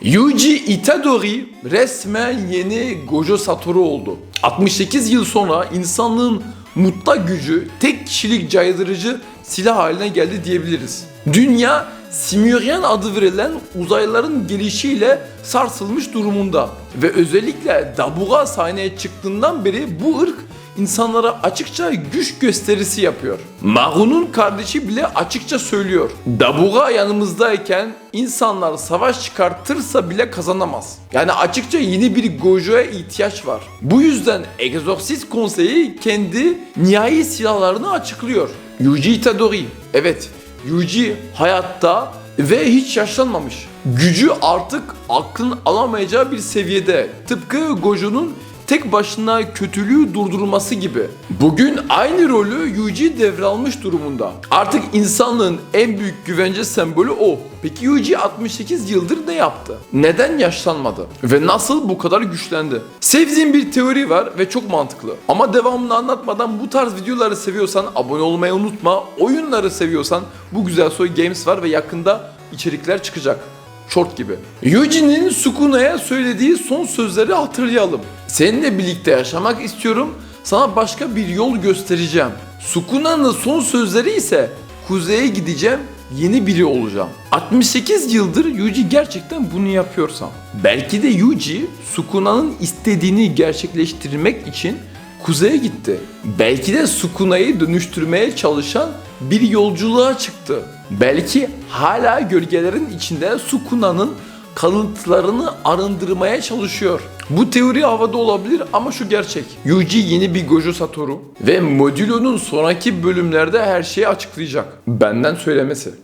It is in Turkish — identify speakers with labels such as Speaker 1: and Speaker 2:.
Speaker 1: Yuji Itadori resmen yeni Gojo Satoru oldu. 68 yıl sonra insanlığın mutlak gücü tek kişilik caydırıcı silah haline geldi diyebiliriz. Dünya Simurian adı verilen uzaylıların gelişiyle sarsılmış durumunda ve özellikle Dabuga sahneye çıktığından beri bu ırk insanlara açıkça güç gösterisi yapıyor. Maru'nun kardeşi bile açıkça söylüyor. Dabuga yanımızdayken insanlar savaş çıkartırsa bile kazanamaz. Yani açıkça yeni bir Gojo'ya ihtiyaç var. Bu yüzden Exorcist Konseyi kendi nihai silahlarını açıklıyor. Yuji Itadori. Evet, Yuji hayatta ve hiç yaşlanmamış. Gücü artık aklın alamayacağı bir seviyede. Tıpkı Gojo'nun tek başına kötülüğü durdurması gibi. Bugün aynı rolü Yuji devralmış durumunda. Artık insanlığın en büyük güvence sembolü o. Peki Yuji 68 yıldır ne yaptı? Neden yaşlanmadı? Ve nasıl bu kadar güçlendi? Sevdiğim bir teori var ve çok mantıklı. Ama devamını anlatmadan bu tarz videoları seviyorsan abone olmayı unutma. Oyunları seviyorsan bu Güzel Soy Games var ve yakında içerikler çıkacak. Short gibi. Yuji'nin Sukuna'ya söylediği son sözleri hatırlayalım. Seninle birlikte yaşamak istiyorum. Sana başka bir yol göstereceğim. Sukuna'nın son sözleri ise kuzeye gideceğim, yeni biri olacağım. 68 yıldır Yuji gerçekten bunu yapıyorsam. Belki de Yuji Sukuna'nın istediğini gerçekleştirmek için kuzeye gitti. Belki de Sukuna'yı dönüştürmeye çalışan bir yolculuğa çıktı. Belki hala gölgelerin içinde Sukuna'nın kalıntılarını arındırmaya çalışıyor. Bu teori havada olabilir ama şu gerçek. Yuji yeni bir Gojo Satoru ve Modulo'nun sonraki bölümlerde her şeyi açıklayacak. Benden söylemesi.